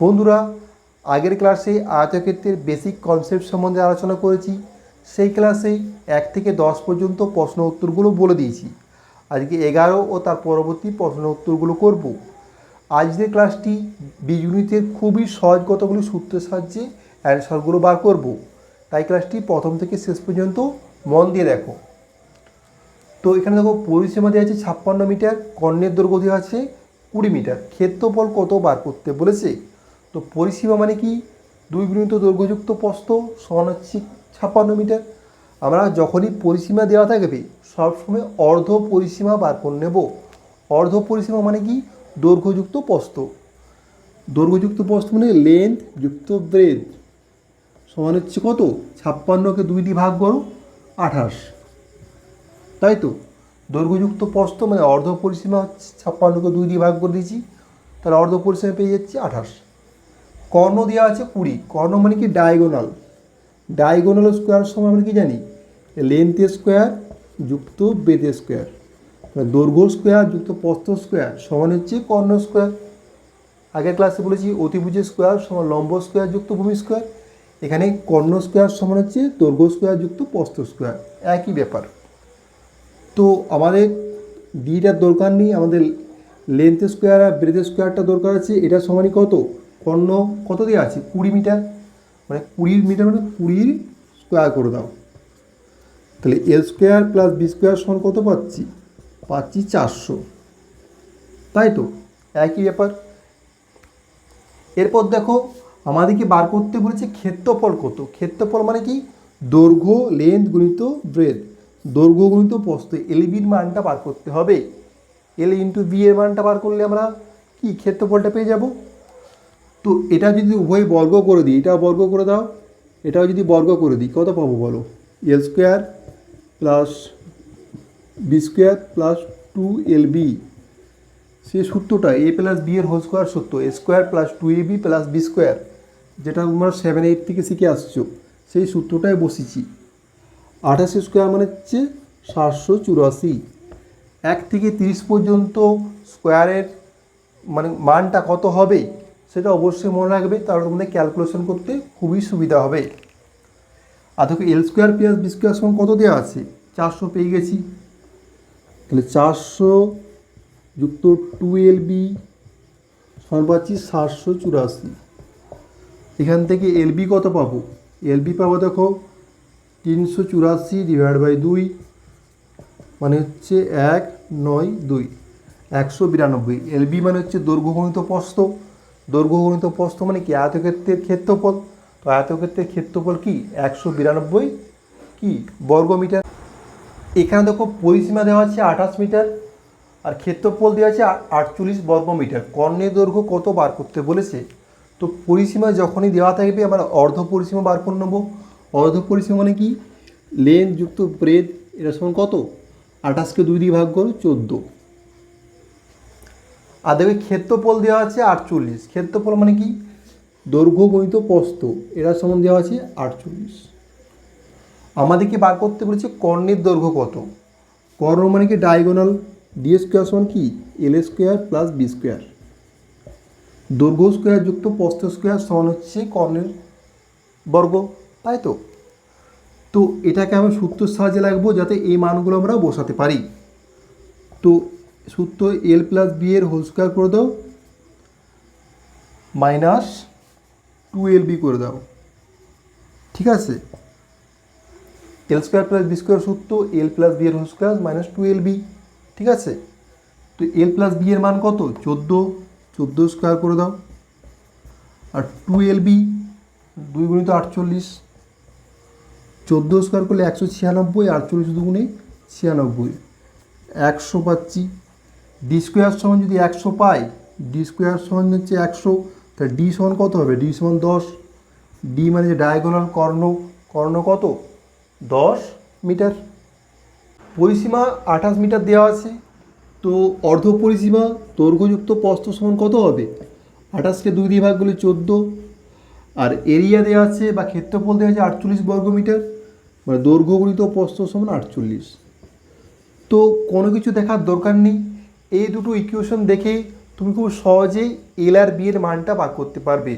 বন্ধুরা, আগের ক্লাসে আয়তক্ষেত্রের বেসিক কনসেপ্ট সম্বন্ধে আলোচনা করেছি। সেই ক্লাসে এক থেকে দশ পর্যন্ত প্রশ্ন উত্তরগুলো বলে দিয়েছি। আজকে এগারো ও তার পরবর্তী প্রশ্ন উত্তরগুলো করব। আজকের ক্লাসটি বীজগণিতের খুবই সহজ কতগুলি সূত্রের সাহায্যে অ্যান্সারগুলো বার করব। তাই ক্লাসটি প্রথম থেকে শেষ পর্যন্ত মন দিয়ে দেখো। তো এখানে দেখো, পরিসীমা দেওয়া আছে ছাপ্পান্ন মিটার, কর্ণের দৈর্ঘ্য দেওয়া আছে কুড়ি মিটার। ক্ষেত্রফল কত বার করতে বলেছে? তো পরিসীমা মানে কি? দুই গুণিত দৈর্ঘ্যযুক্ত প্রস্থ সমান হচ্ছে ছাপ্পান্ন মিটার। আমরা যখনই পরিসীমা দেওয়া থাকবে সবসময় অর্ধ পরিসীমা বার করে নেব। অর্ধ পরিসীমা মানে কি? দৈর্ঘ্যযুক্ত প্রস্থ। দৈর্ঘ্যযুক্ত প্রস্থ মানে লেন্থ যুক্ত ব্রেথ সমান হচ্ছে কত ছাপ্পান্নকে দুই দিয়ে ভাগ করো, আঠাশ। তাই তো? দৈর্ঘ্যযুক্ত প্রস্থ মানে অর্ধ পরিসীমা হচ্ছে ছাপ্পান্নকে দুই দিয়ে ভাগ করে দিয়েছি, তাহলে অর্ধ পরিসীমা পেয়ে যাচ্ছি আঠাশ। কর্ণ দেওয়া আছে কুড়ি। কর্ণ মানে কি? ডায়াগোনাল ডায়াগোনাল স্কোয়ার সময় আমরা কি জানি? লেন্থ স্কোয়ার যুক্ত বেদ স্কোয়ার মানে দৈর্ঘ্য স্কোয়ার যুক্ত প্রস্থ স্কোয়ার সমান হচ্ছে কর্ণ স্কোয়ার আগের ক্লাসে বলেছি অতিভুজ স্কোয়ার সমান লম্ব স্কোয়ার যুক্ত ভূমি স্কোয়ার এখানে কর্ণ স্কোয়ার সমান হচ্ছে দৈর্ঘ্য স্কোয়ার যুক্ত প্রস্থ স্কোয়ার একই ব্যাপার। তো আমাদের ডিটার দরকার নেই। আমাদের লেন্থ স্কোয়ার আর ব্রেথ স্কোয়ারটা দরকার আছে। এটা সমানই কত? কর্ণ কত দিয়ে আছে? কুড়ি মিটার? মানে কুড়ি মিটার মানে কুড়ির স্কোয়ার করে দাও। তাহলে A square plus B square সমান কত পাচ্ছি? পাচ্ছি চারশো। তাই তো? একই ব্যাপার। এরপর দেখো, আমাদেরকে বার করতে বলেছে ক্ষেত্রফল কত? ক্ষেত্রফল মানে কি? দৈর্ঘ্য লেন্থ গুণিত ব্রেথ দৈর্ঘ্য গুণিত প্রস্থ। এলবির মানটা বার করতে হবে। এল ইন্টু বি এর মানটা বার করলে আমরা কি? ক্ষেত্রফলটা পেয়ে যাব। তো এটা যদি উভয় বর্গ করে দিই, এটা বর্গ করে দাও, এটাও যদি বর্গ করে দিই, কত পাবো বলো? L square plus B square plus two L B সে সূত্রটা এ প্লাস বি এর হোল স্কোয়ার সূত্র A square plus two A B plus B square যেটা তোমরা সেভেন এইট থেকে শিখে আসছো, সেই সূত্রটাই বসেছি। আঠাশি স্কোয়ার মানে হচ্ছে সাতশো চুরাশি। এক থেকে তিরিশ পর্যন্ত স্কোয়ারের মানে মানটা কত হবে? সেটা অবশ্যই মনে রাখবে তাহলে তোমাদের ক্যালকুলেশন করতে খুবই সুবিধা হবে। আর দেখো L square plus B square কত দেওয়া আছে? চারশো পেয়ে গেছি। তাহলে চারশো যুক্ত টু এল বি সমান পাচ্ছি সাতশো চুরাশি। এখান থেকে এলবি কত পাবো? এলবি পাবো দেখো তিনশো চুরাশি ডিভাইড বাই দুই মানে হচ্ছে এক নয় দুই, একশো বিরানব্বই। এলবি মানে হচ্ছে দৈর্ঘ্যগণিত প্রস্থ দৈর্ঘ্যগণিত প্রস্থ মানে কি? আয়তক্ষেত্রের ক্ষেত্রফল। তো আয়তক্ষেত্রের ক্ষেত্রফল কি? একশো বিরানব্বই কি? বর্গমিটার এখানে দেখো পরিসীমা দেওয়া আছে আঠাশ মিটার আর ক্ষেত্রফল দেওয়া আছে আটচল্লিশ বর্গমিটার কর্ণের দৈর্ঘ্য কত বার করতে বলেছে? তো পরিসীমা যখনই দেওয়া থাকবে, আমরা অর্ধ পরিসীমা বার করে নেব। অর্ধ পরিসীমা মানে কি? লেন যুক্ত ব্রেড এটা সমান কত? আঠাশকে দুই দিয়ে ভাগ করো, চোদ্দ। আর দেখবে ক্ষেত্রফল দেওয়া আছে আটচল্লিশ। ক্ষেত্রফল মানে কি? দৈর্ঘ্য গণিত প্রস্থ। এরা সমান দেওয়া আছে আটচল্লিশ। আমাদেরকে বার করতে বলেছে? কর্ণের দৈর্ঘ্য কত? কর্ণ মানে কি? ডায়াগোনাল ডি স্কোয়ার সমান কি? L square plus B square. দৈর্ঘ্য স্কোয়ার যুক্ত প্রস্থ স্কোয়ার সমান হচ্ছে কর্ণের বর্গ, তাই তো? তো এটাকে আমি সূত্রের সাহায্যে লাগবো যাতে এই মানগুলো আমরা বসাতে পারি। তো সূত্র এল প্লাস বি এর হোল স্কোয়ার করে দাও। মাইনাস টু এল বি করে দাও। ঠিক আছে? L square plus B square সূত্র এল প্লাস বি এর whole square minus two L B ঠিক আছে? তো এল প্লাস বি এর মান কত? চোদ্দ। চোদ্দ স্কোয়ার করে দাও। আর টু এল বি দুই গুণিত আটচল্লিশ। চোদ্দ স্কোয়ার করলে একশো ছিয়ানব্বই, আটচল্লিশ দুগুণে ছিয়ানব্বই। একশো পাচ্ছি। ডি স্কোয়ার সমান যদি একশো পাই ডি স্কোয়ার সমান হচ্ছে একশো তা ডি সমান কত হবে? ডি সমান দশ। ডি মানে যে ডায়াগোনাল কর্ণ কর্ণ কত? দশ মিটার। পরিসীমা আঠাশ মিটার দেওয়া আছে। তো অর্ধ পরিসীমা দৈর্ঘ্যযুক্ত প্রস্থ সমান কত হবে? আঠাশকে দুই দিয়ে ভাগ করলে চোদ্দ। আর এরিয়া দেওয়া আছে বা ক্ষেত্রফল দেওয়া আছে আটচল্লিশ বর্গ মিটার। মানে দৈর্ঘ্য গুণিত প্রস্থ সমান আটচল্লিশ। তো কোনো কিছু দেখার দরকার নেই। এই দুটো ইকুয়েশন দেখেই তুমি খুব সহজেই এল আর বি এর মানটা বার করতে পারবে।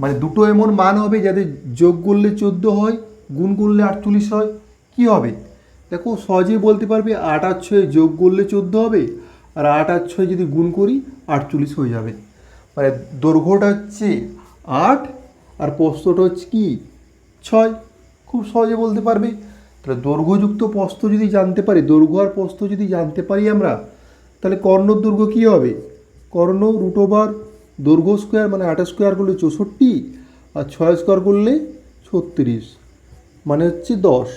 মানে দুটো এমন মান হবে যাদের যোগ করলে চোদ্দ হয়, গুণ করলে আটচল্লিশ হয়, কি হবে? দেখো, সহজেই বলতে পারবে আট আর ছয়ে যোগ করলে চোদ্দ হবে, আর আট আর ছয় যদি গুণ করি, আটচল্লিশ হয়ে যাবে। মানে দৈর্ঘ্যটা হচ্ছে আট, আর প্রস্তটা হচ্ছে কি? ছয়। খুব সহজে বলতে পারবে। তাহলে দৈর্ঘ্যযুক্ত প্রস্থ যদি জানতে পারি, দৈর্ঘ্য আর প্রস্থ যদি জানতে পারি আমরা তাহলে কর্ণর দৈর্ঘ্য কী হবে? কর্ণ রুট ওভার দুর্গ স্কোয়ার মানে আট স্কোয়ার করলে চৌষট্টি আর ছয় স্কোয়ার করলে ছত্রিশ মানে হচ্ছে দশ।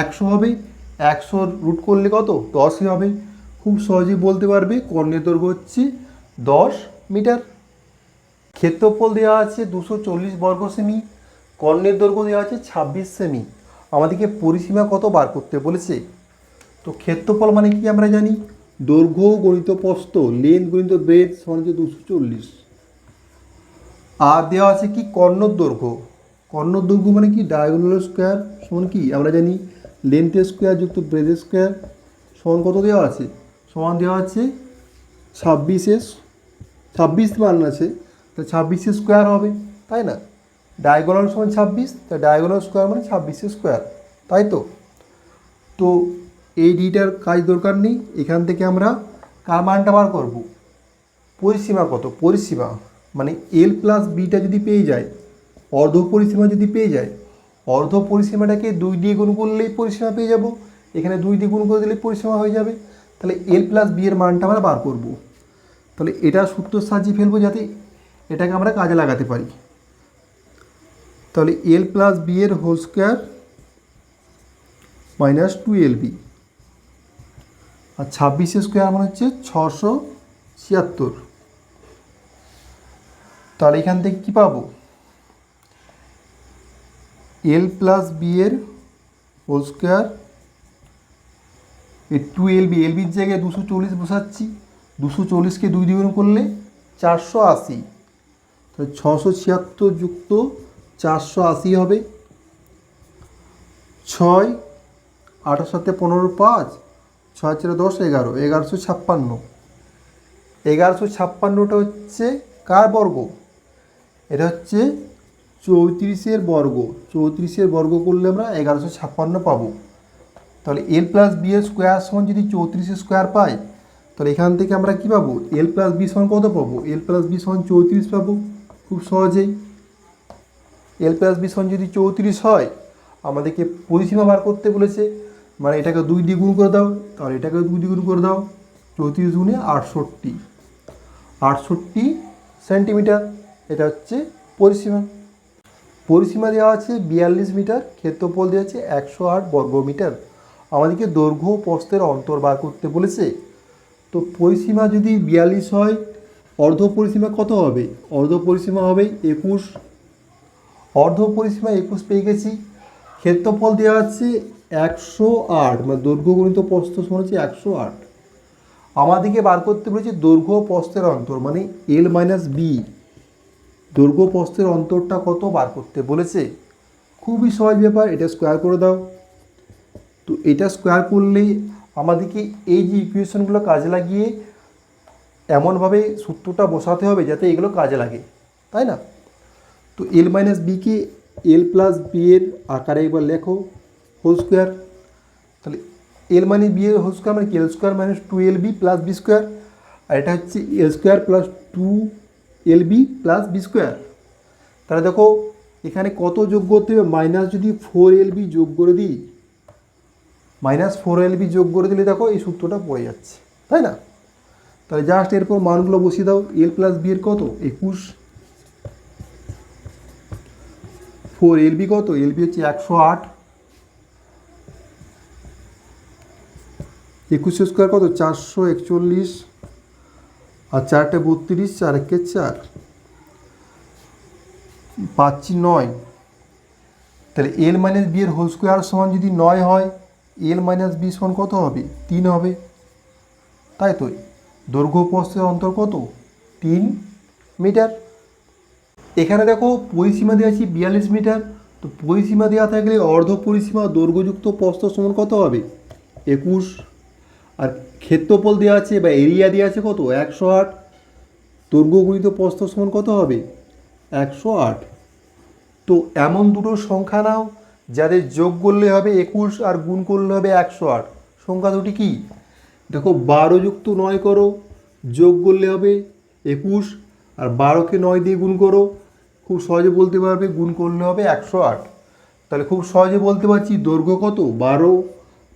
একশো হবে, একশো রুট করলে কত? দশই হবে। খুব সহজেই বলতে পারবে, কর্ণের দৈর্ঘ্য হচ্ছে দশ মিটার। ক্ষেত্রফল দেওয়া আছে দুশো চল্লিশ বর্গ সেমি, কর্ণের দৈর্ঘ্য দেওয়া আছে ছাব্বিশ সেমি। আমাদেরকে পরিসীমা কত বার করতে বলেছে? তো ক্ষেত্রফল মানে কি আমরা জানি? দৈর্ঘ্য গণিত প্রস্থ লেন গণিত ব্রেড সমান হচ্ছে দুশো চল্লিশ। আর দেওয়া আছে কি কর্ণ দৈর্ঘ্য? কর্ণ দৈর্ঘ্য মানে কি? ডায়াগোনাল স্কোয়ার সমান কি? আমরা জানি লেন্থ স্কোয়ার যুক্ত ব্রেড স্কোয়ার সমান কত দেওয়া আছে? সমান দেওয়া আছে ছাব্বিশে ছাব্বিশ মান আছে। তা ছাব্বিশে স্কোয়ার হবে, তাই না? ডায়াগোনাল সমান ছাব্বিশ তা ডায়াগোনাল স্কোয়ার মানে ছাব্বিশে স্কোয়ার তাই তো? তো এই ডিটার কাজ দরকার নেই, এখান থেকে আমরা কার মানটা বার করব? পরিসীমা কত? পরিসীমা মানে এল প্লাস বিটা যদি পেয়ে যায়, অর্ধ পরিসীমা যদি পেয়ে যায়, অর্ধ পরিসীমাটাকে দুই দিয়ে গুণ করলেই পরিসীমা পেয়ে যাব। এখানে দুই দিয়ে গুণ করে দিলেই পরিসীমা হয়ে যাবে। তাহলে এল প্লাস বি এর মানটা আমরা বার করব। তাহলে এটা সূত্রের সাহায্যে ফেলব যাতে এটাকে আমরা কাজে লাগাতে পারি। তাহলে এল প্লাস বি এর whole square minus two L B আর ছাব্বিশে স্কোয়ার মানে হচ্ছে ছশো ছিয়াত্তর। তাহলে এখান থেকে কী পাবো? এল প্লাস বি এর হোল স্কোয়ার এই টু এল বি এল বির জায়গায় দুশো চল্লিশ বসাচ্ছি। দুশো চল্লিশকে দুই দ্বিগুণ করলে চারশো আশি। তাহলে ছশো ছিয়াত্তর যুক্ত চারশো আশি হবে। ছয় আঠার সাথে পনেরো, পাঁচ ছয় চারে দশ, এগারো। এগারোশো ছাপ্পান্ন। এগারোশো ছাপ্পান্নটা হচ্ছে কার বর্গ? এটা হচ্ছে চৌত্রিশের বর্গ। চৌত্রিশের বর্গ করলে আমরা এগারোশো ছাপ্পান্ন পাবো। তাহলে এল প্লাস বি এর স্কোয়ার সমান যদি চৌত্রিশের স্কোয়ার পাই, তাহলে এখান থেকে আমরা কী পাবো? এল প্লাস বি সমান কত পাবো? এল প্লাস বি সমান চৌত্রিশ পাবো। খুব সহজেই। এল প্লাস বি সমান যদি চৌত্রিশ হয়, আমাদেরকে পরিসীমা বার করতে বলেছে। মানে এটাকে দুই দিয়ে গুণ করে দাও, তাহলে এটাকে দুই দিয়ে গুণ করে দাও, চৌত্রিশ গুণে আটষট্টি। আটষট্টি সেন্টিমিটার, এটা হচ্ছে পরিসীমা। পরিসীমা দেওয়া আছে বিয়াল্লিশ মিটার, ক্ষেত্রফল দেওয়া আছে একশো আট বর্গ মিটার। আমাদেরকে দৈর্ঘ্য ও প্রস্থের অন্তর বার করতে বলেছে। তো পরিসীমা যদি বিয়াল্লিশ হয়, অর্ধ পরিসীমা কত হবে? অর্ধ পরিসীমা হবে একুশ। অর্ধ পরিসীমা একুশ পেয়ে গেছি। ক্ষেত্রফল দেওয়া আছে একশো আট মানে দৈর্ঘ্য গণিত প্রস্থ সমান হচ্ছে একশো আট। আমাদেরকে বার করতে বলেছে দৈর্ঘ্য প্রস্থের অন্তর মানে এল মাইনাস বি দৈর্ঘ্য প্রস্থের অন্তরটা কত বার করতে বলেছে? খুবই সহজ ব্যাপার, এটা স্কোয়ার করে দাও। তো এটা স্কোয়ার করলেই আমাদেরকে এই যে ইকুয়েশনগুলো কাজে লাগিয়ে এমনভাবে সূত্রটা বসাতে হবে যাতে এগুলো কাজে লাগে, তাই না? তো এল মাইনাস বিকে এল প্লাস বি এর আকারে একবার লেখো। হোল স্কোয়ার তাহলে এল মানে বি এর হোল স্কোয়ার মানে কি? L square minus two L B plus B square আর এটা হচ্ছে L square plus two L B plus B square তাহলে দেখো, এখানে কত যোগ করতে হবে? মাইনাস যদি ফোর এল বি যোগ করে দিই মাইনাস ফোর এল বি যোগ করে দিলে দেখো, এই সূত্রটা পড়ে যাচ্ছে, তাই না? তাহলে জাস্ট এরপর মানগুলো বসিয়ে দাও এল প্লাস বি এর কত? একুশ। ফোর এল বি কত? এল বি হচ্ছে একশো আট। একুশ স্কোয়ার কত? চারশো একচল্লিশ। আর চারটে বত্রিশ চার একে চার। পাচ্ছি নয়। তাহলে এল মাইনাস বি এর হোল স্কোয়ার সমান যদি নয় হয়, এল মাইনাস বি সমান কত হবে? তিন হবে। তাই তো? দৈর্ঘ্য প্রস্থের অন্তর কত? তিন মিটার। এখানে দেখো পরিসীমা দেওয়া আছে বিয়াল্লিশ মিটার। তো পরিসীমা দেওয়া থাকলে অর্ধ পরিসীমা দৈর্ঘ্যযুক্ত প্রস্থ সমান কত হবে? একুশ। আর ক্ষেত্রফল দেওয়া আছে বা এরিয়া দেওয়া আছে কত? একশো আট। দৈর্ঘ্য গুণিত প্রস্থ সমান কত হবে? একশো আট। তো এমন দুটো সংখ্যা নাও, যাদের যোগ করলে হবে একুশ আর গুণ করলে হবে একশো আট। সংখ্যা দুটি কি? দেখো, বারো যুক্ত নয় করো, যোগ করলে হবে একুশ আর বারোকে নয় দিয়ে গুণ করো, খুব সহজে বলতে পারবে গুণ করলে হবে একশো আট। তাহলে খুব সহজে বলতে পারছি দৈর্ঘ্য কত? বারো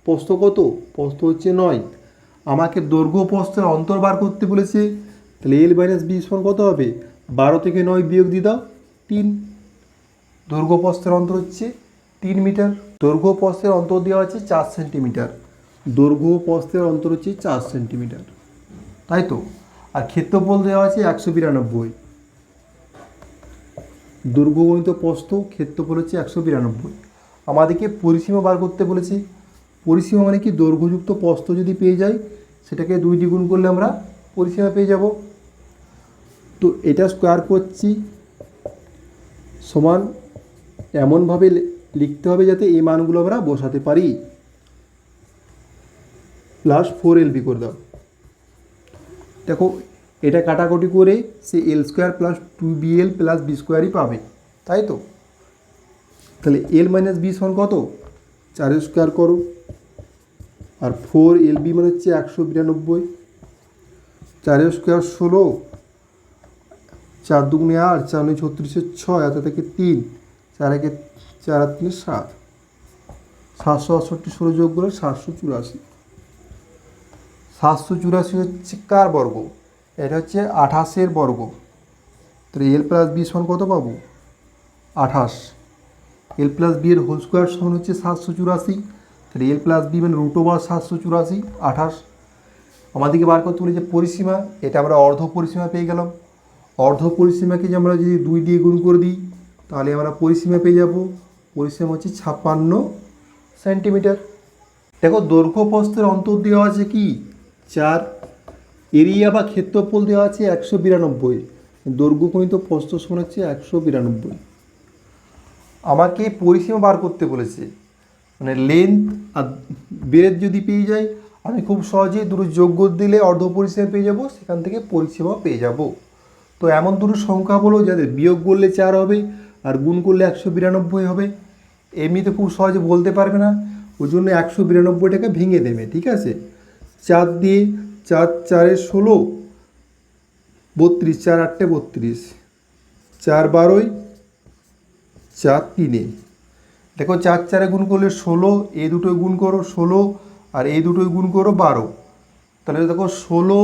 প্রস্থ কত? প্রস্থ হচ্ছে নয়। আমাকে দৈর্ঘ্য প্রস্থের অন্তর বার করতে বলেছে। তাহলে এল মাইনাস বি সমান কত হবে? বারো থেকে নয় বিয়োগ দিয়ে দাও, তিন। দৈর্ঘ্য প্রস্থের অন্তর হচ্ছে তিন মিটার। দৈর্ঘ্য প্রস্থের অন্তর দেওয়া আছে চার সেন্টিমিটার। দৈর্ঘ্য প্রস্থের অন্তর হচ্ছে চার সেন্টিমিটার। তাই তো? আর ক্ষেত্রফল দেওয়া আছে একশো বিরানব্বই। দৈর্ঘ্য গণিত প্রস্থ, ক্ষেত্রফল হচ্ছে একশো বিরানব্বই। আমাদেরকে পরিসীমা বার করতে বলেছে। পরিসীমা মানে কি? দৈর্ঘ্যযুক্ত প্রস্থ যদি পেয়ে যাই, সেটাকে দুই দ্বিগুণ করলে আমরা পরিসীমা পেয়ে যাব। তো এটা স্কোয়ার করছি। সমান এমনভাবে লিখতে হবে যাতে এই মানগুলো আমরা বসাতে পারি। প্লাস ফোর এলবি করে দাও। দেখো, এটা কাটাকুটি করে সে L square plus two B L plus B স্কোয়ারই পাবে, তাই তো? তাহলে এল মাইনাস বি সমান কত? চার স্কোয়ার করো। আর ফোর এল বি মানে হচ্ছে একশো বিরানব্বই। চার স্কোয়ার ষোলো, চার দুগুণে আট, চার নয় ছত্রিশে ছয় এত থেকে তিন, চার একে চার আর তিনে সাত। সাতশো আটষট্টি ষোলো যোগ করে সাতশো চুরাশি। সাতশো চুরাশি হচ্ছে কার বর্গ? এটা হচ্ছে আঠাশের বর্গ। তাহলে এল প্লাস বি সমান কত পাবো? আঠাশ। এল প্লাস বি এর হোল স্কোয়ার সমান হচ্ছে সাতশো চুরাশি। তাহলে এল প্লাস বি মানে রুট ওভার সাতশো চুরাশি, আঠাশ। আমাদেরকে বার করতে বলেছে পরিসীমা, এটা আমরা অর্ধ পরিসীমা পেয়ে গেলাম। অর্ধ পরিসীমাকে যে আমরা যদি দুই দিয়ে গুণ করে দিই, তাহলে আমরা পরিসীমা পেয়ে যাব। পরিসীমা হচ্ছে ছাপ্পান্ন সেন্টিমিটার। দেখো দৈর্ঘ্য প্রস্থের অন্তর দেওয়া আছে কি? চার। এরিয়া বা ক্ষেত্রফল দেওয়া আছে একশো বিরানব্বই। দৈর্ঘ্য গণিত প্রস্থ সমান হচ্ছে একশো বিরানব্বই। আমাকে পরিসীমা বার করতে বলেছে। মানে লেন্থ আর বেরের যদি পেয়ে যাই, আমি খুব সহজেই দুটো যোগ্য দিলে অর্ধ পরিসীমা পেয়ে যাব, সেখান থেকে পরিসীমা পেয়ে যাব। তো এমন দুটো সংখ্যা বলো যাদের বিয়োগ করলে চার হবে আর গুণ করলে একশো বিরানব্বই হবে। এমনিতে খুব সহজে বলতে পারবে না, ওই জন্য একশো বিরানব্বইটাকে ভেঙে দেবে, ঠিক আছে? চার দিয়ে চার চারে ষোলো, বত্রিশ, চার আটটে বত্রিশ, চার বারোই চার তিনে। দেখো চার চারে গুণ করলে ষোলো এই দুটোই গুণ করো ষোলো, আর এই দুটোই গুণ করো বারো। তাহলে দেখো ষোলো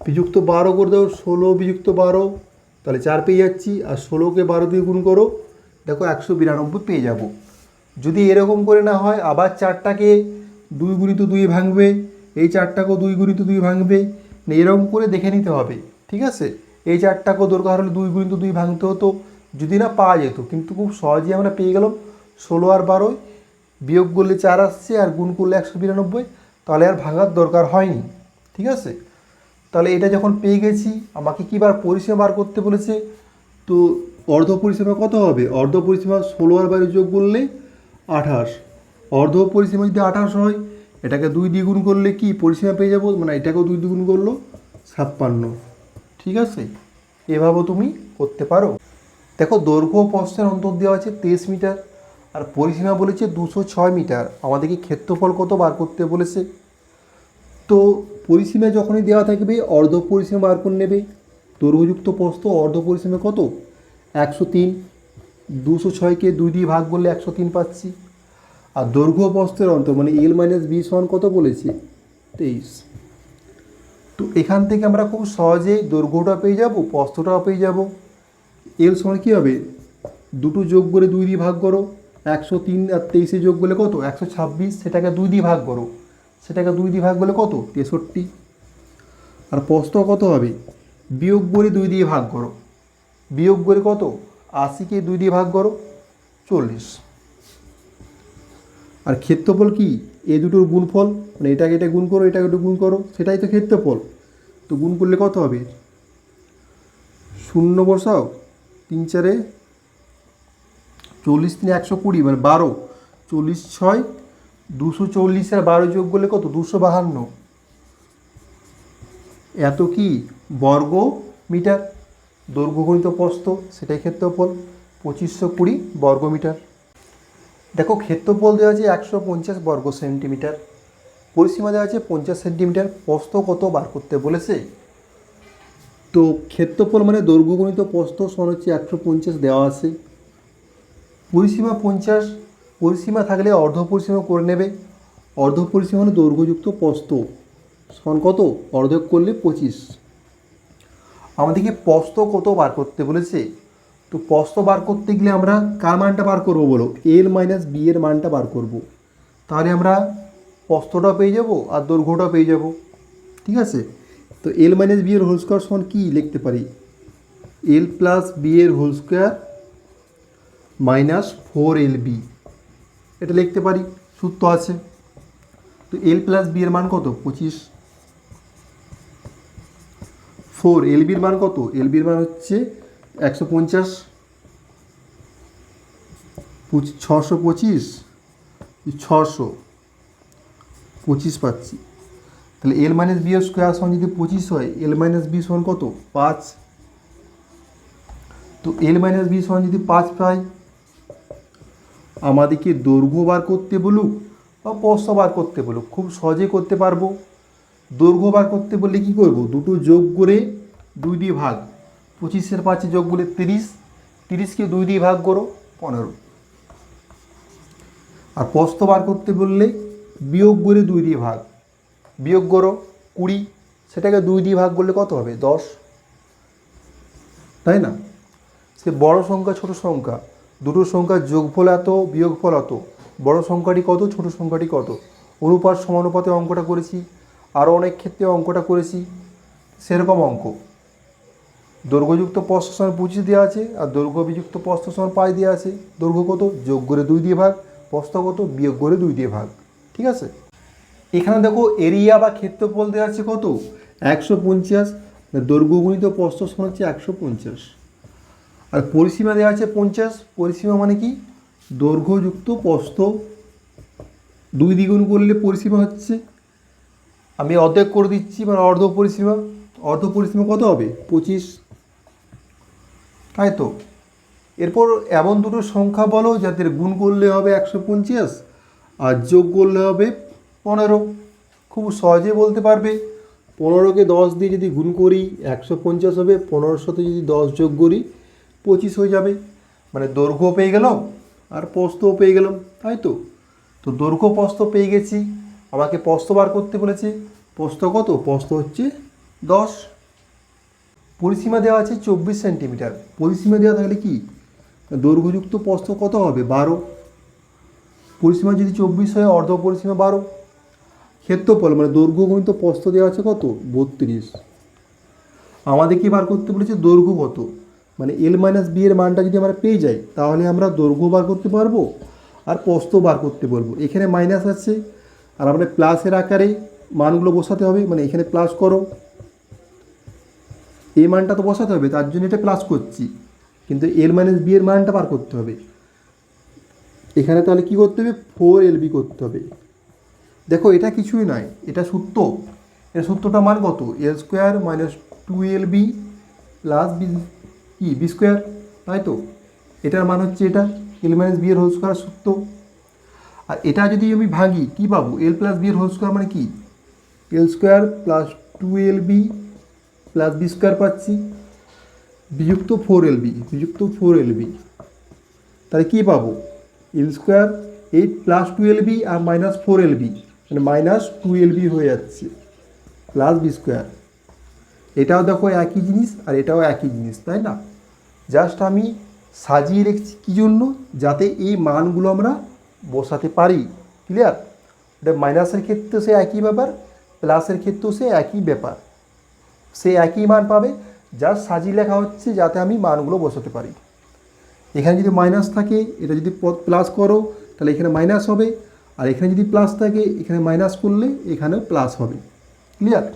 বিযুক্ত বারো করে দাও, ষোলো বিযুক্ত বারো, তাহলে চার পেয়ে যাচ্ছি, আর ষোলোকে বারো দিয়ে গুণ করো, দেখো একশো বিরানব্বই পেয়ে যাব। যদি এরকম করে না হয়, আবার চারটাকে দুই গুণিত দুই ভাঙবে, এই চারটাকেও দুই গুণিত দুই ভাঙবে মানে এরকম করে দেখে নিতে হবে, ঠিক আছে? এই চারটাকেও দরকার হলে দুই গুণিত দুই ভাঙতে হতো যদি না পাওয়া যেত, কিন্তু খুব সহজেই আমরা পেয়ে গেলাম। ষোলো আর বারোই বিয়োগ করলে চার আসছে আর গুণ করলে একশো বিরানব্বই, তাহলে আর ভাঙার দরকার হয়নি, ঠিক আছে? তাহলে এটা যখন পেয়ে গেছি, আমাকে কি বার পরিসীমা বার করতে বলেছে? তো অর্ধ পরিসীমা কত হবে? অর্ধ পরিসীমা ষোলো আর বাইরে যোগ করলে আঠাশ। অর্ধ পরিসীমা যদি আঠাশ হয়, এটাকে দুই দ্বিগুণ করলে কি পরিসীমা পেয়ে যাব? মানে এটাকেও দুই দ্বিগুণ করল ছাপ্পান্ন, ঠিক আছে? এভাবেও তুমি করতে পারো। দেখো দৈর্ঘ্য প্রস্থের অন্তর দেওয়া আছে তেইশ মিটার, আর পরিসীমা বলেছে দুশো ছয় মিটার। আমাদেরকে ক্ষেত্রফল কত বার করতে বলেছে? তো পরিসীমা যখনই দেওয়া থাকবে, অর্ধ পরিসীমা বার করে নেবে। দৈর্ঘ্যযুক্ত প্রস্থ অর্ধ পরিসীমা কত? একশো তিন। দুশো ছয়কে দুই দিয়ে ভাগ করলে একশো তিন পাচ্ছি। আর দৈর্ঘ্য প্রস্থের অন্তর মানে এল মাইনাস বি সমান কত বলেছে? তেইশ। তো এখান থেকে আমরা খুব সহজেই দৈর্ঘ্যটা পেয়ে যাব, প্রস্থটাও পেয়ে যাব। এল সমান কী হবে? দুটো যোগ করে দুই দিয়ে ভাগ করো। একশো তিন আর তেইশে যোগ করলে কত? একশো ছাব্বিশ। সেটাকে দুই দিয়ে ভাগ করো। সেটাকে দুই দিয়ে ভাগ করলে কত? তেষট্টি। আর প্রস্থ কত হবে? বিয়োগ করে দুই দিয়ে ভাগ করো। বিয়োগ করে কত? আশিকে দুই দিয়ে ভাগ করো, চল্লিশ। আর ক্ষেত্রফল কি? এ দুটোর গুণফল মানে এটাকে এটা গুণ করো, এটাকে এটা গুণ করো, সেটাই তো ক্ষেত্রফল। তো গুণ করলে কত হবে? শূন্য বসাও। তিন চারে চল্লিশ তিন একশো কুড়ি মানে বারো। চল্লিশ ছয়, দুশো চল্লিশের বারো যোগ করলে কত? দুশো বাহান্ন। এত কি? বর্গ মিটার। দৈর্ঘ্য গণিত প্রস্থ, সেটাই ক্ষেত্রফল। পঁচিশশো কুড়ি বর্গ মিটার। দেখো, ক্ষেত্রফল দেওয়া আছে একশো পঞ্চাশ বর্গ সেন্টিমিটার। পরিসীমা দেওয়া আছে পঞ্চাশ সেন্টিমিটার। প্রস্থ কত বার করতে বলেছে? তো ক্ষেত্রফল মানে দৈর্ঘ্য গণিত প্রস্থ সমান হচ্ছে একশো পঞ্চাশ দেওয়া আছে। পরিসীমা পঞ্চাশ, পরিসীমা থাকলে অর্ধ পরিসীমা করে নেবে। অর্ধ পরিসীমা মানে দৈর্ঘ্যযুক্ত প্রস্থ। সমান কত? অর্ধেক করলে পঁচিশ। আমাদেরকে প্রস্থ কত বার করতে বলেছে? তো প্রস্থ বার করতে গেলে আমরা কার মানটা বার করব বলো? এল মাইনাস বি এর মানটা বার করব। তাহলে আমরা প্রস্থটা পেয়ে যাব আর দৈর্ঘ্যটা পেয়ে যাব। ঠিক আছে? তো এল মাইনাস বি এর হোল স্কোয়ার সমান কী লিখতে পারি? এল প্লাস বি এর whole square minus four L B এটা লিখতে পারি, সূত্র আছে। তো এল প্লাস বি এর মান কত? পঁচিশ। ফোর এল বির মান কত? এল বির মান হচ্ছে একশো পঞ্চাশ। ছশো পঁচিশ ছশো। পঁচিশ পাচ্ছি। তাহলে এল মাইনাস বি এর স্কোয়ার সমান যদি পঁচিশ হয় এল মাইনাস বি সমান কত? পাঁচ। তো এল মাইনাস বি সমান যদি পাঁচ পাই, আমাদেরকে দৈর্ঘ্য বার করতে বলুক বা প্রস্থ বার করতে বলুক, খুব সহজে করতে পারব। দৈর্ঘ্য বার করতে বললে কী করব? দুটো যোগ করে দুই দিয়ে ভাগ। পঁচিশের পাঁচে যোগ করলে তিরিশ। তিরিশকে দুই দিয়ে ভাগ করো, পনেরো। আর প্রস্থ বার করতে বললে বিয়োগ করে দুই দিয়ে ভাগ। বিয়োগ করো কুড়ি, সেটাকে দুই দিয়ে ভাগ করলে কত হবে? দশ। তাই না? সে বড় সংখ্যা, ছোট সংখ্যা। দুটো সংখ্যার যোগফল এত, বিয়োগফল এত বড় সংখ্যাটি কত, ছোট সংখ্যাটি কত? অনুপাত সমানুপাতে অঙ্কটা করেছি। আরও অনেক ক্ষেত্রে অঙ্কটা করেছি। সেরকম অঙ্ক। দৈর্ঘ্যযুক্ত প্রস্থ সমান দেওয়া আছে আর দৈর্ঘ্য বিযুক্ত প্রস্থ সমান দেওয়া আছে। দৈর্ঘ্য কত? যোগ করে দুই দিয়ে ভাগ প্রস্থ কত? বিয়োগ করে দুই দিয়ে ভাগ। ঠিক আছে? এখানে দেখো এরিয়া বা ক্ষেত্রফল দেওয়া আছে কত? একশো পঞ্চাশ দৈর্ঘ্য গুণিত সমান হচ্ছে একশো পঞ্চাশ। আর পরিসীমা দেওয়া আছে পঞ্চাশ, পরিসীমা মানে কি? দৈর্ঘ্যযুক্ত প্রস্থ। দুই দ্বিগুণ করলে পরিসীমা হচ্ছে, আমি অর্ধেক করে দিচ্ছি মানে অর্ধ পরিসীমা অর্ধ পরিসীমা কত হবে? পঁচিশ। তাই তো? এরপর এমন দুটো সংখ্যা বলো যাদের গুণ করলে হবে একশো পঞ্চাশ, আর যোগ করলে হবে পনেরো। খুব সহজে বলতে পারবে। পনেরোকে দশ দিয়ে যদি গুণ করি, একশো পঞ্চাশ হবে। পনেরোর সাথে যদি দশ যোগ করি, পঁচিশ হয়ে যাবে। মানে দৈর্ঘ্য পেয়ে গেলাম আর প্রস্থও পেয়ে গেলাম, তাই তো? তো দৈর্ঘ্য প্রস্থ পেয়ে গেছি। আমাকে প্রস্থ বার করতে বলেছে, প্রস্থ কত? প্রস্থ হচ্ছে দশ। পরিসীমা দেওয়া আছে চব্বিশ সেন্টিমিটার। পরিসীমা দেওয়া থাকলে কি? দৈর্ঘ্যযুক্ত প্রস্থ কত হবে? বারো। পরিসীমা যদি চব্বিশ হয়, অর্ধ পরিসীমা বারো। ক্ষেত্রফল মানে দৈর্ঘ্য গণিত প্রস্থ দেওয়া আছে কত? বত্রিশ। আমাদের কি বার করতে বলেছে? দৈর্ঘ্য কত? মানে এল মাইনাস বি এর মানটা যদি আমরা পেয়ে যাই, তাহলে আমরা দৈর্ঘ্য বার করতে পারব? আর প্রস্থ বার করতে পারব? এখানে মাইনাস আছে। আর আমরা প্লাসের আকারে মানগুলো বসাতে হবে। মানে এখানে প্লাস করো। এই মানটা তো বসাতে হবে, তার জন্য এটা প্লাস করছি। কিন্তু এল মাইনাস বি এর মানটা বার করতে হবে। এখানে তাহলে কি করতে হবে? ফোর এল বি করতে হবে। দেখো, এটা কিছুই নয়, এটা সূত্র এর সূত্রটা মান কত? L square minus two L B plus B কি? বি স্কোয়ার তাই তো? এটার মান হচ্ছে এটা এল মাইনাস বি এর হোল স্কোয়ার সূত্র আর এটা যদি আমি ভাঙি, কী পাবো? এল প্লাস বি এর হোল স্কোয়ার মানে কি? L square plus two L B plus B square পাচ্ছি। বিযুক্ত ফোর এল বি বিযুক্ত ফোর এল বি তাহলে কী পাবো? L square eight plus two L B আর মাইনাস ফোর এল বি মানে মাইনাস টু এল বি হয়ে যাচ্ছে প্লাস বি স্কোয়ার এটাও দেখো একই জিনিস আর এটাও একই জিনিস, তাই না? জাস্ট আমি সাজিয়ে রেখেছি কী জন্য? যাতে এই মানগুলো আমরা বসাতে পারি ক্লিয়ার এটা মাইনাসের ক্ষেত্রে সে একই ব্যাপার প্লাসের ক্ষেত্রেও সে একই ব্যাপার। সে একই মান পাবে জাস্ট সাজিয়ে লেখা হচ্ছে যাতে আমি মানগুলো বসাতে পারি। এখানে যদি মাইনাস থাকে, এটা যদি প্লাস করো, তাহলে এখানে মাইনাস হবে। আর এখানে যদি প্লাস থাকে, এখানে মাইনাস করলে এখানে প্লাস হবে। ক্লিয়ার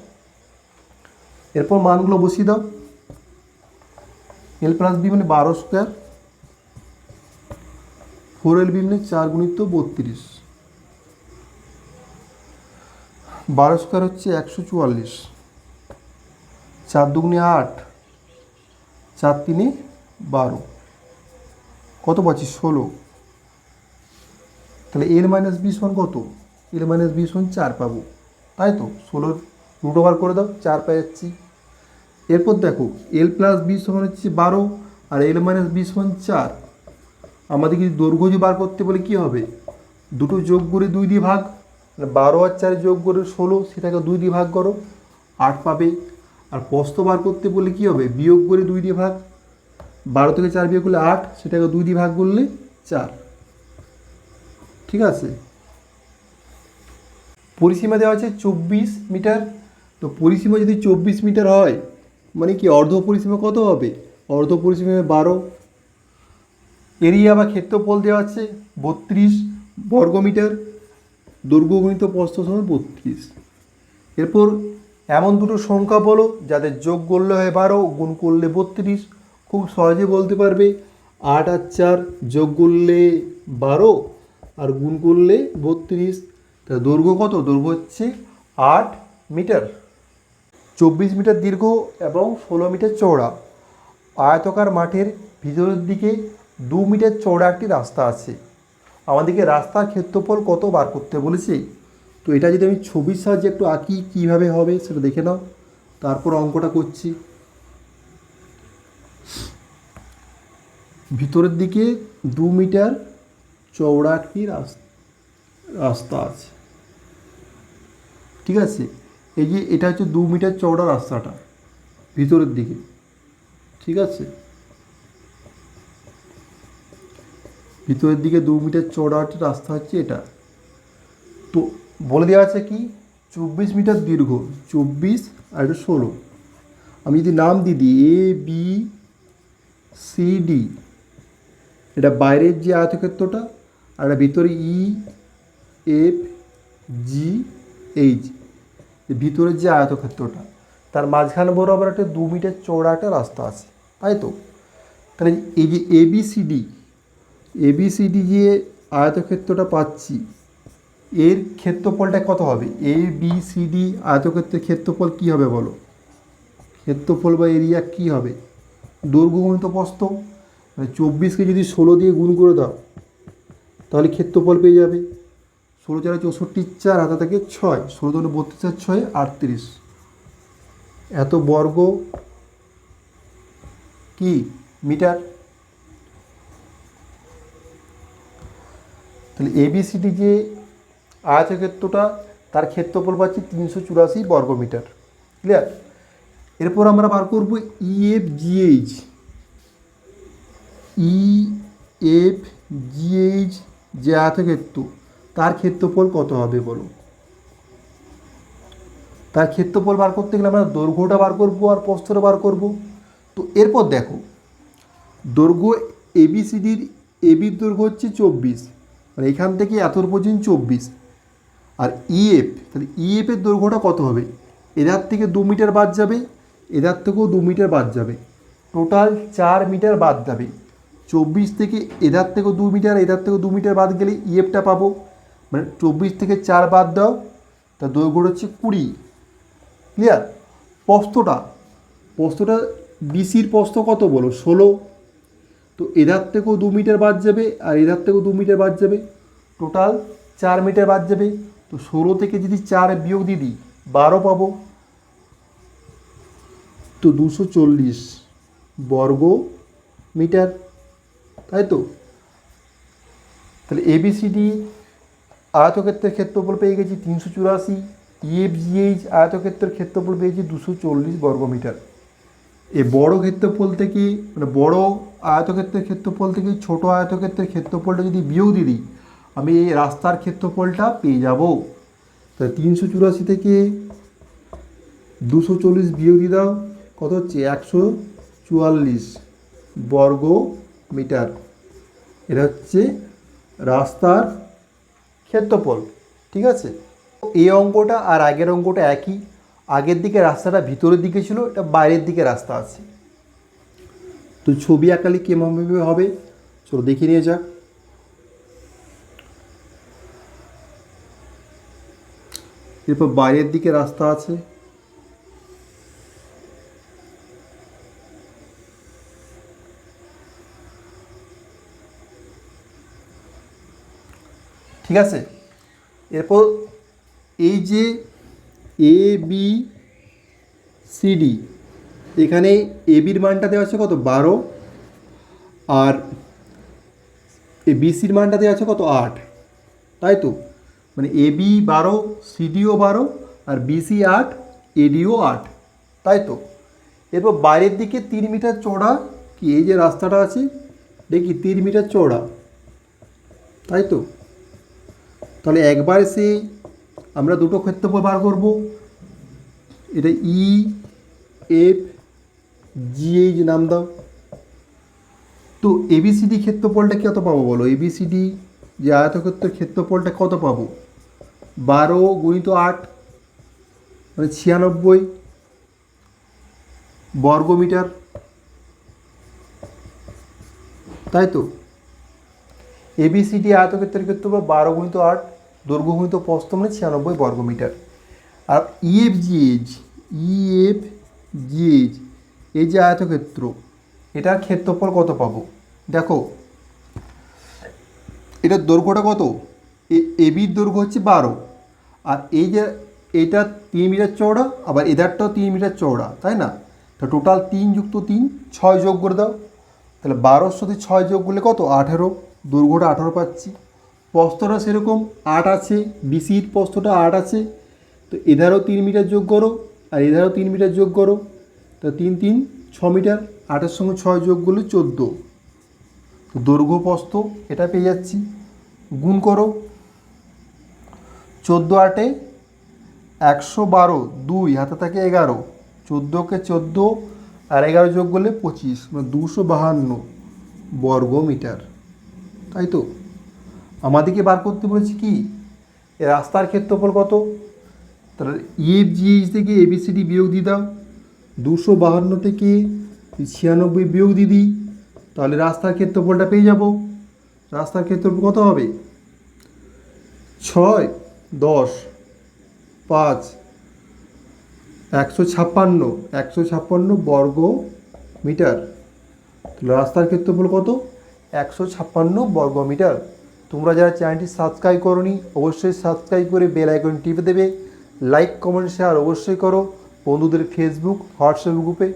এরপর মানগুলো বসিয়ে দাও। এল প্লাস বি মানে বারো স্কোয়ার ফোর এল বি মানে চার গুণিত বত্রিশ। বারো স্কোয়ার হচ্ছে একশো চুয়াল্লিশ। চার দুগুণে আট। চার তিনে বারো। কত পাচ্ছি? ষোলো। তাহলে এল মাইনাস বি সমান কত? এল মাইনাস বি সমান চার পাবো। তাই তো? ষোলোর রুট ওভার করে দাও, চার পেয়ে যাচ্ছি। এরপর দেখো এল প্লাস বি সমান হচ্ছে বারো আর এল মাইনাস বি সমান চার। আমাদের কিছু দৈর্ঘ্য যদি বার করতে বলে, কী হবে? দুটো যোগ করে দুই দিয়ে ভাগ বারো আর চার যোগ করে ষোলো, সেটাকে দুই দিয়ে ভাগ করো, আট পাবে। আর প্রস্থ বার করতে বলে, কী হবে? বিয়োগ করে দুই দিয়ে ভাগ। বারো থেকে চার বিয়োগ করলে আট, সেটাকে দুই দিয়ে ভাগ করলে চার। ঠিক আছে? পরিসীমা দেওয়া আছে চব্বিশ মিটার। তো পরিসীমা যদি চব্বিশ মিটার হয় মানে কি অর্ধ পরিসীমা কত হবে? অর্ধ পরিসীমা বারো। এরিয়া বা ক্ষেত্রফল দেওয়া আছে বত্রিশ বর্গমিটার দৈর্ঘ্য গণিত প্রস্থ সমান বত্রিশ। এরপর এমন দুটো সংখ্যা বলো যাদের যোগ করলে হয় বারো, গুণ করলে বত্রিশ। খুব সহজে বলতে পারবে আট আর চার যোগ করলে বারো। আর গুণ করলে বত্রিশ। তা দৈর্ঘ্য কত? দৈর্ঘ্য হচ্ছে আট মিটার। চব্বিশ মিটার দীর্ঘ এবং ষোলো মিটার চওড়া। আয়তকার মাঠের ভিতরের দিকে দু মিটার চওড়া একটি রাস্তা আছে। আমাদেরকে রাস্তার ক্ষেত্রফল কত বার করতে বলেছে? তো এটা যদি আমি ছবির সাহায্যে একটু আঁকি কীভাবে হবে সেটা দেখে নাও। তারপর অঙ্কটা করছি। ভিতরের দিকে দু মিটার চওড়া একটি রাস- রাস্তা আছে। ঠিক আছে? এই যে এটা হচ্ছে দু মিটার চওড়া রাস্তাটা, ভিতরের দিকে। ঠিক আছে? ভিতরের দিকে দু মিটার চওড়া একটা রাস্তা হচ্ছে এটা। তো বলে দেওয়া আছে কি? চব্বিশ মিটার দীর্ঘ, চব্বিশ আর এটা ষোলো। আমি যদি নাম দিয়ে দিই এ বি সি ডি এটা বাইরের যে আয়তক্ষেত্রটা আর ভিতরে ই এফ জি এইচ ভিতরের যে আয়তক্ষেত্রটা, তার মাঝখানে বরাবর একটা দু মিটার চওড়া একটা রাস্তা আছে, তাই তো? তাহলে এই যে এবিসিডি এবিসিডি যে আয়তক্ষেত্রটা পাচ্ছি, এর ক্ষেত্রফলটা কত হবে? এ বি সি ডি আয়তক্ষেত্রের ক্ষেত্রফল কী হবে বলো? ক্ষেত্রফল বা এরিয়া কী হবে? দৈর্ঘ্য গুণিত প্রস্থ মানে চব্বিশকে যদি ষোলো দিয়ে গুণ করে দাও তাহলে ক্ষেত্রফল পেয়ে যাবে। ষোলো চারে চৌষট্টি চার, হাতা থেকে ছয়। ষোলো দুটো বত্রিশ চার, ছয়, আটত্রিশ। এত বর্গ কি মিটার? তাহলে এবিসিডি যে আয়তক্ষেত্রটা, তার ক্ষেত্রফল পাচ্ছি তিনশো চুরাশি বর্গমিটার ক্লিয়ার এরপর আমরা বার করব EF GH E F GH যে আয়তক্ষেত্র, তার ক্ষেত্রফল কত হবে বলো? তার ক্ষেত্রফল বার করতে গেলে আমরা দৈর্ঘ্যটা বার করব আর প্রস্থটা বার করব। তো এরপর দেখো, দৈর্ঘ্য এবিসিডির এবির দৈর্ঘ্য হচ্ছে চব্বিশ মানে এখান থেকে এতর পর্যন্ত চব্বিশ। আর ইএফ, তাহলে ইএফের দৈর্ঘ্যটা কত হবে? এধার থেকে দু মিটার বাদ যাবে, এধার থেকেও দু মিটার বাদ যাবে। টোটাল চার মিটার বাদ যাবে। চব্বিশ থেকে এধার থেকেও দু মিটার, এধার থেকেও দু মিটার বাদ গেলে ইএফটা পাবো। মানে চব্বিশ থেকে চার বাদ দাও তার দৈর্ঘ্যটা হচ্ছে কুড়ি। ক্লিয়ার প্রস্তটা প্রস্তটা বিসির প্রস্থ কত বলো? ষোলো। তো এধার থেকেও দু মিটার বাদ যাবে আর এধার থেকেও দু মিটার বাদ যাবে। টোটাল চার মিটার বাদ যাবে। তো ষোলো থেকে যদি চার বিয়োগ দিয়ে দিই, বারো পাবো। তো দুশো চল্লিশ বর্গ মিটার। তাই তো তাহলে এবিসিডি আয়তক্ষেত্রের ক্ষেত্রফল পেয়ে গেছি তিনশো চুরাশি ইএফজিএইচ আয়তক্ষেত্রের ক্ষেত্রফল পেয়েছি দুশো চল্লিশ বর্গমিটার। এ বড় ক্ষেত্রফল থেকে মানে বড় আয়তক্ষেত্রের ক্ষেত্রফল থেকে ছোট আয়তক্ষেত্রের ক্ষেত্রফলটা যদি বিয়োগ দিয়ে দিই, আমি এই রাস্তার ক্ষেত্রফলটা পেয়ে যাব। তাহলে তিনশো চুরাশি থেকে দুশো চল্লিশ বিয়োগ দিয়ে দাও, কত হচ্ছে? একশো চুয়াল্লিশ বর্গ মিটার। এটা হচ্ছে রাস্তার ক্ষেত্রফল, ঠিক আছে? এই অঙ্কটা আর আগের অঙ্কটা একই। আগের দিকে রাস্তাটা ভিতরের দিকে ছিল, এটা বাইরের দিকে রাস্তা আছে। তো ছবি আঁকালে কেমনভাবে হবে? চলো দেখে নিয়ে যাক। এরপর বাইরের দিকে রাস্তা আছে। ঠিক আছে? এরপর এই যে এ বি সিডি এখানে এবির মানটা দেওয়া আছে কত? বারো। আর এ বিসির মানটা দেওয়া আছে কত? আট। তাই তো? মানে এ বি বারো সিডিও বারো, আর বিসি আট এডিও আট। তাই তো? এরপর বাইরের দিকে তিন মিটার চওড়া কি? এই যে রাস্তাটা আছে, দেখি তিন মিটার চওড়া। তাই তো? তাহলে একবার সে আমরা দুটো ক্ষেত্রফল বার করব। এটা ই এফ জিএইচ নাম দাও। তো এবিসিডি ক্ষেত্রফলটা কত পাবো বলো? এবিসিডি যে আয়তক্ষেত্রের ক্ষেত্রফলটা কত পাবো? বারো গুণিত আট মানে ছিয়ানব্বই বর্গমিটার। তাই তো? এবিসিডি আয়তক্ষেত্রের ক্ষেত্রফল বারো গুণিত আট দৈর্ঘ্য তো প্রস্থ মানে ছিয়ানব্বই বর্গমিটার আর ইএফ জিএইচ ইএফ জিএইচ এই যে আয়তক্ষেত্র, এটার ক্ষেত্রফল কত পাবো? দেখো, এটার দৈর্ঘ্যটা কত? এবির দৈর্ঘ্য হচ্ছে বারো। আর এই যে, এটা তিন মিটার চওড়া, আবার এদারটাও তিন মিটার চওড়া, তাই না? তো টোটাল তিন যুক্ত তিন, ছয় যোগ করে দাও। তাহলে বারোর সাথে ছয় যোগ করলে কত? আঠেরো। দৈর্ঘ্যটা আঠেরো পাচ্ছি। প্রস্তটা সেরকম আট আছে বিসির প্রস্তটা আট আছে। তো এধারও তিন মিটার যোগ করো আর এধারও তিন মিটার যোগ করো। তো তিন তিন, ছ মিটার, আটের সঙ্গে ছয় যোগ করলে চোদ্দ। তো দৈর্ঘ্য প্রস্থ এটা পেয়ে যাচ্ছি। গুণ করো। চোদ্দ আটে একশো বারো, দুই, হাতে থাকে এগারো। চোদ্দোকে চোদ্দ আর এগারো যোগ করলে পঁচিশ মানে দুশো বাহান্ন বর্গ মিটার তাই তো? আমাদেরকে বার করতে বলেছি কি? রাস্তার ক্ষেত্রফল কত? তাহলে ইএফ জিএইচ থেকে এবিসিডি বিয়োগ দিয়ে দাও। দুশো বাহান্ন থেকে ছিয়ানব্বই বিয়োগ দিয়ে দিই। তাহলে রাস্তার ক্ষেত্রফলটা পেয়ে যাব। রাস্তার ক্ষেত্রফল কত হবে? ছয়, দশ, পাঁচ, একশো ছাপ্পান্ন। একশো ছাপ্পান্ন বর্গ মিটার। তাহলে রাস্তার ক্ষেত্রফল কত? একশো ছাপ্পান্ন বর্গ মিটার। তোমরা যারা চ্যানেলটি সাবস্ক্রাইব করনি, অবশ্যই সাবস্ক্রাইব করে বেল আইকন টিপে দেবে। লাইক, কমেন্ট, শেয়ার অবশ্যই করো। বন্ধুদের ফেসবুক হোয়াটসঅ্যাপ গ্রুপে